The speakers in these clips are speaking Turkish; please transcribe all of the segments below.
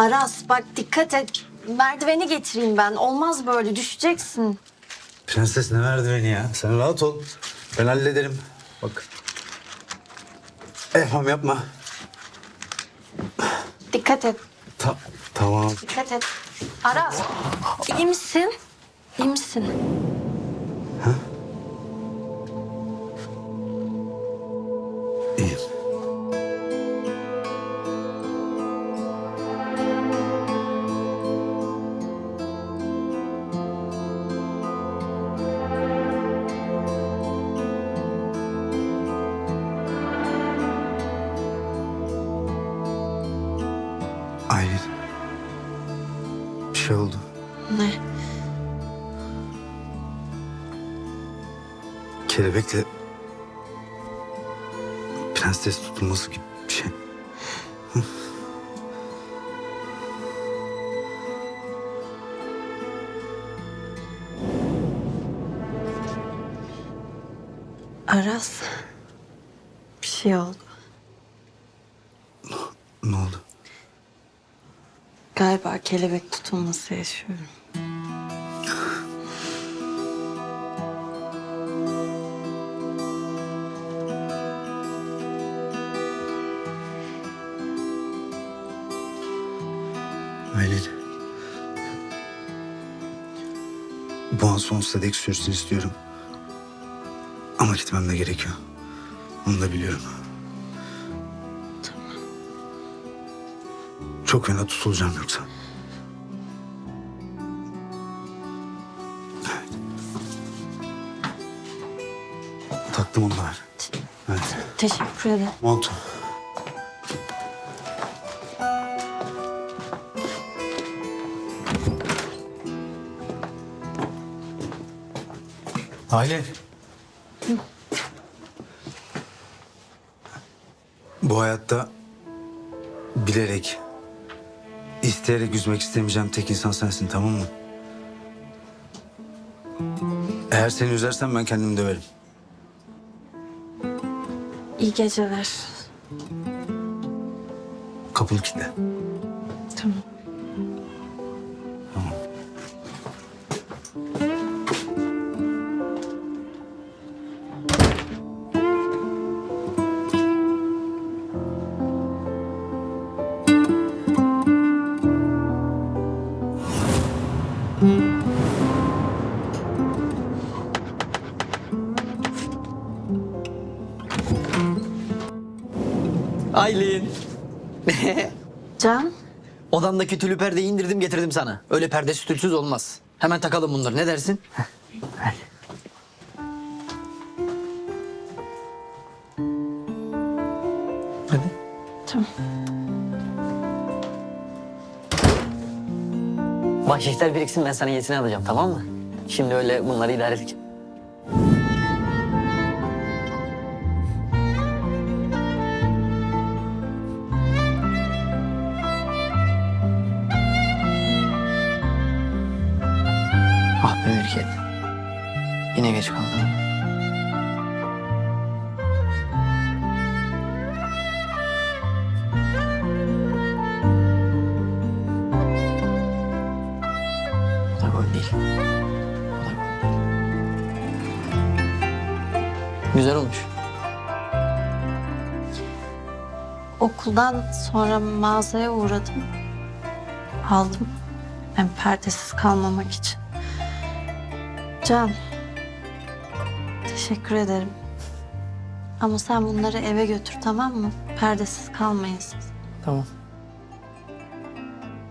Aras bak dikkat et. Merdiveni getireyim ben. Olmaz böyle düşeceksin. Prenses ne merdiveni ya? Sen rahat ol. Ben hallederim. Bak. Efam yapma. Dikkat et. Ta- tamam. Dikkat et. Aras iyi misin? İyi misin? Şey oldu. Ne? Kelebekle prenses tutulması gibi bir şey. Aras. Bir şey oldu. Ne oldu? Galiba kelebek tutulması yaşıyorum. Aylin. Bu an sonsuza dek sürsün istiyorum. Ama gitmem de gerekiyor. Onu da biliyorum. Çok fena tutulacağım yoksa. Evet. Taktım ver. Evet. Teşekkür ederim. Montu. Aile. Bu hayatta bilerek, isteyerek üzmek istemeyeceğim tek insan sensin tamam mı? Eğer seni üzersem ben kendimi döverim. İyi geceler. Kapını kilitle. Tamam. Aylin. Can. Odamdaki tülü perdeyi indirdim getirdim sana. Öyle perdesi tülsüz olmaz. Hemen takalım bunları ne dersin? Hadi. Tamam. Bahşişler biriksin ben sana yetini alacağım tamam mı? Şimdi öyle bunları idare et. Ah be Mirket. Yine geç kaldım. Bu da gol değil. Bu da gol. Güzel olmuş. Okuldan sonra mağazaya uğradım. Aldım. Hem perdesiz kalmamak için. Can. Teşekkür ederim. Ama sen bunları eve götür tamam mı? Perdesiz kalmayız. Tamam.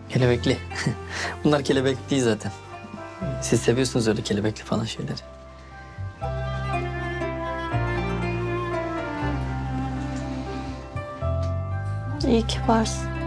Kelebekli. Bunlar kelebek değil zaten. Siz seviyorsunuz öyle kelebekli falan şeyleri. İyi ki varsın.